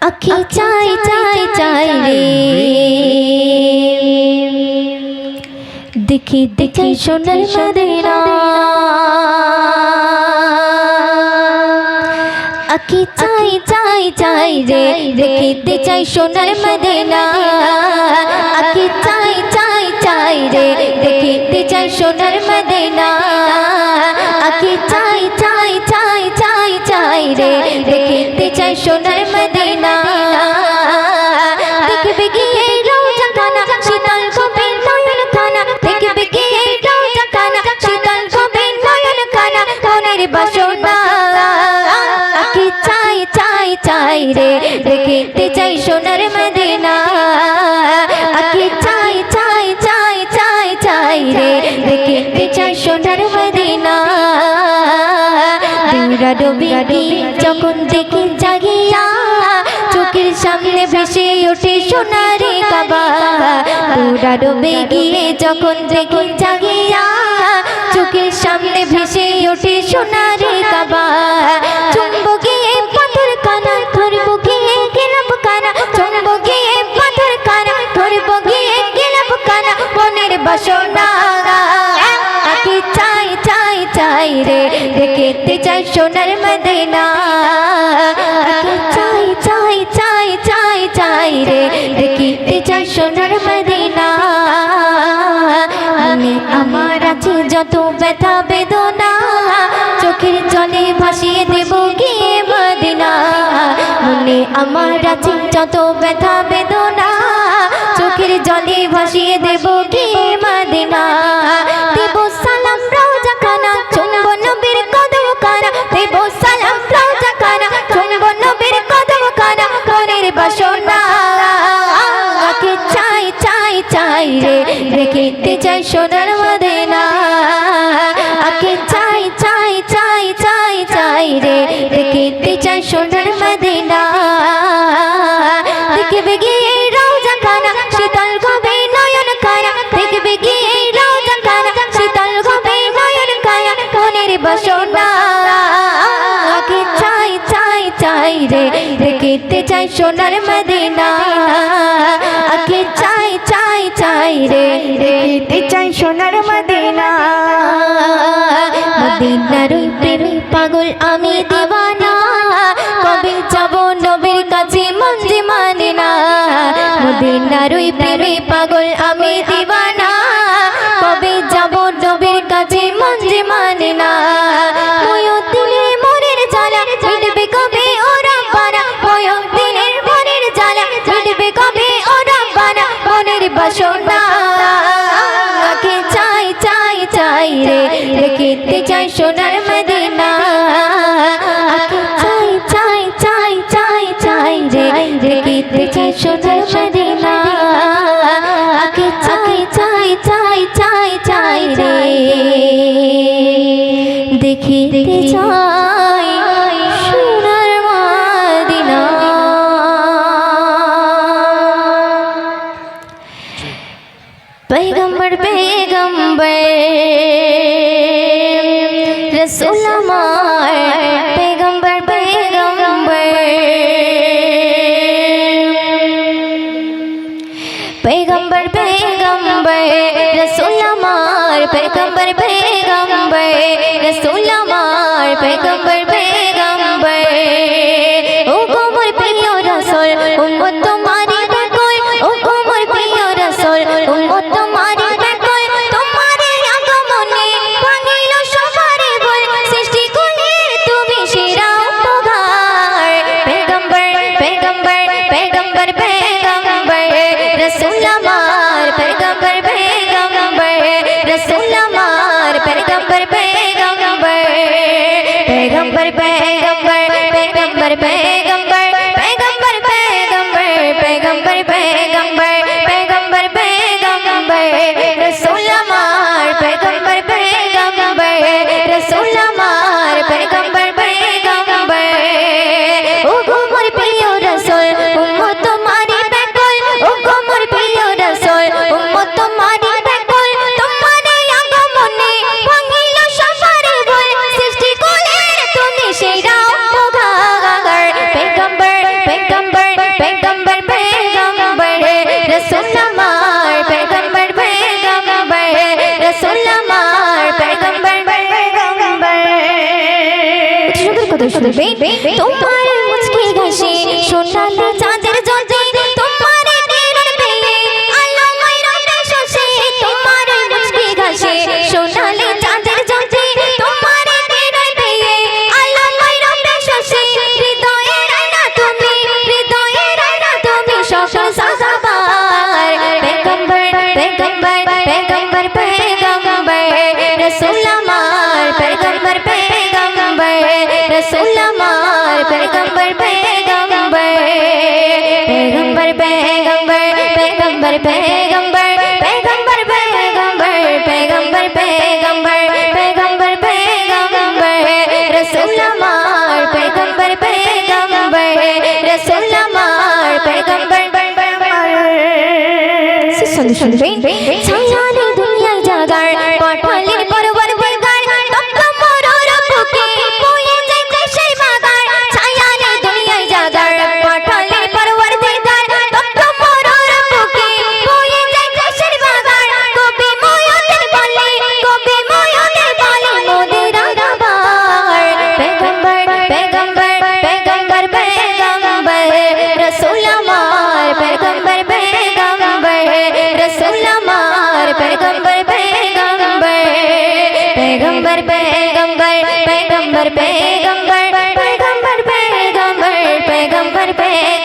আখি চাই চাই চাই রে। দেখি দেখি সোনার মদিনা। আখি চাই চাই চাই রে। দেখিতে চাই সোনার মদিনা। আখি চাই চাই চাই রে। দেখিতে চাই সোনার মদিনা। দেখিতে চাই সোনার মদিনা। আখি চাই চাই চাই চাই চাই রে দেখিতে চাই সোনার মদিনা। দিউরা ডবি যখন দেখি জাগিয়া, চোখের সামনে ভেসে ওঠে সোনারে কাবা। পুরা ডুবে গিয়ে যখন দেখি জাগিয়া, চোখের সামনে ভেসে ওঠে সোনারে সোনার মদিনা। চাই চাই চাই চাই চাই রে, দেখতে চাই সোনার মদিনা। আমি, আমার আছে যত ব্যথা বেদনা, চোখের জলে ভাসিয়ে দেব গিয়ে মদিনা। আমার আছে যত ব্যথা দেখিতে চাই সোনার মদিনা। আকে চাই চাই চাই রে যেতে চাই সোনার মদিনা। মদিনার প্রেমী পাগল আমি বাসনা আকে চাই চাই চাই রে, দেখিতে চাই সোনার মদিনা। আকে চাই চাই চাই চাই চাই রে, দেখিতে চাই সোনার মদিনা। আকে চাই চাই চাই চাই চাই রে, দেখিতে চাই पैगम्बर पैगम्बर रसूल मार पैगम्बर पैगम्बर বলবে, তোমার মুচকি ঘাসে সোনালি চাঁদের জলে তোমার কিরণ পেয়ে আলো মাইরাম রে শশে তোমার মুচকি ঘাসে সোনালি চাঁদের জলে তোমার কিরণ পেয়ে আলো মাইরাম রে শশে হৃদয়ে রানা তুমি হৃদয়ে রানা তুমি শশা সাজাবার। পেগম্বর পেগম্বর পেগম্বর পেগম্বর, রসুল আমার செல்லமார் பேகம்பர் பேகம்பர் பேகம்பர் பேகம்பர் பேகம்பர் பேகம்பர் பேகம்பர் பேகம்பர் பேகம்பர் பேகம்பர் பேகம்பர் பேகம்பர் ரசுல்லமார் பேகம்பர் பேகம்பர் ரசுல்லமார் பேகம்பர் சந்தோஷம்.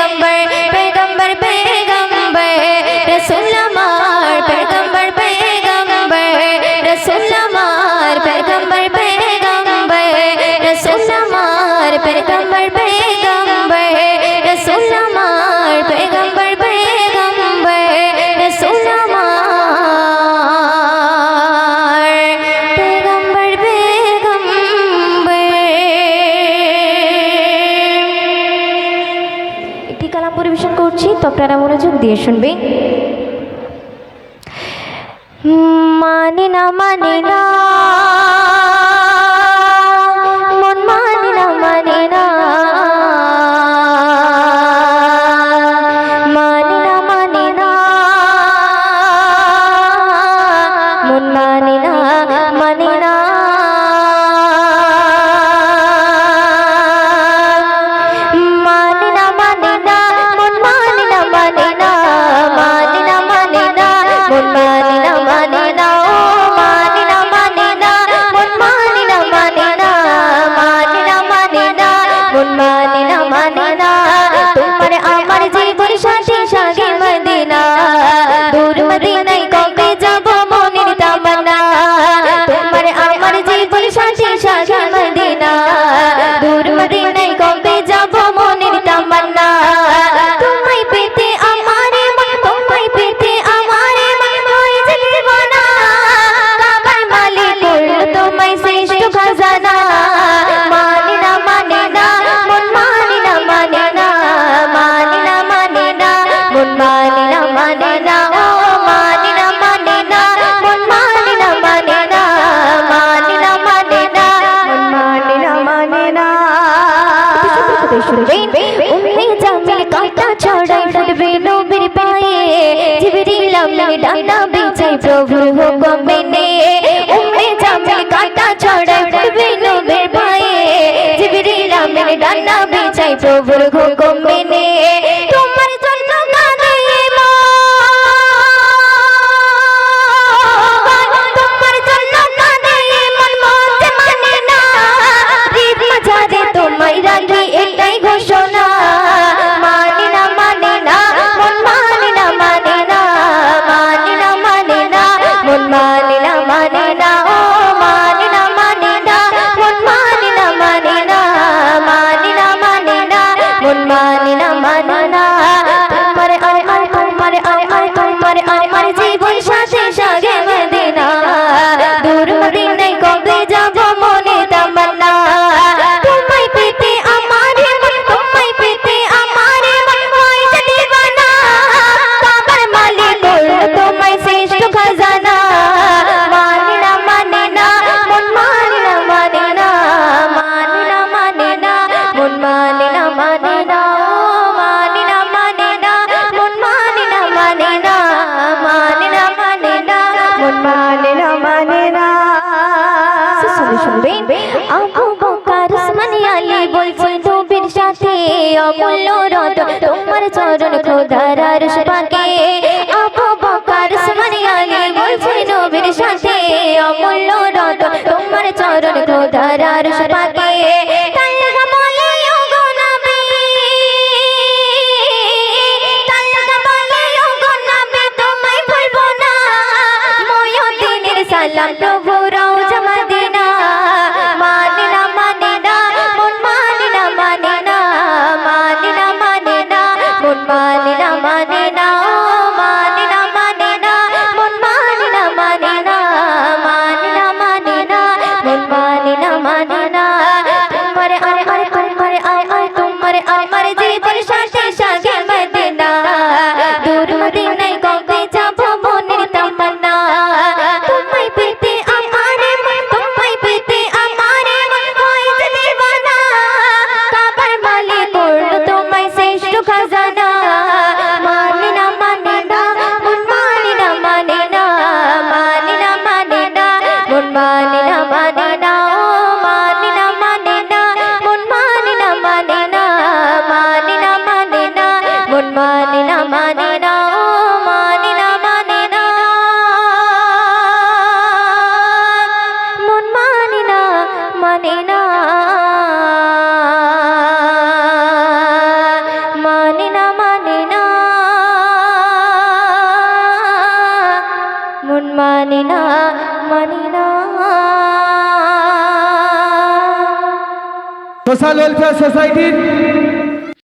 கம்பன் তো আপনারা মনোযোগ দিয়ে শুনবেন। মানে না মানে না। পায়ে জিবরিল আমিন ডানা বিছাই প্রভুর হুকুম মেনে। উম্মে জামিল কাটা ছড়ায় ফুটবে নবের পায়ে। অমূল্য রত তোমার চরণ খোদারার সুপাকে আবু বকর, সুমানি, আলী বলছে নবীর সাথে অমূল্য রত তোমার চরণ খোদারার সুপাকে সালাম সোশ্যাল ওয়েলফেয়ার সোসাইটির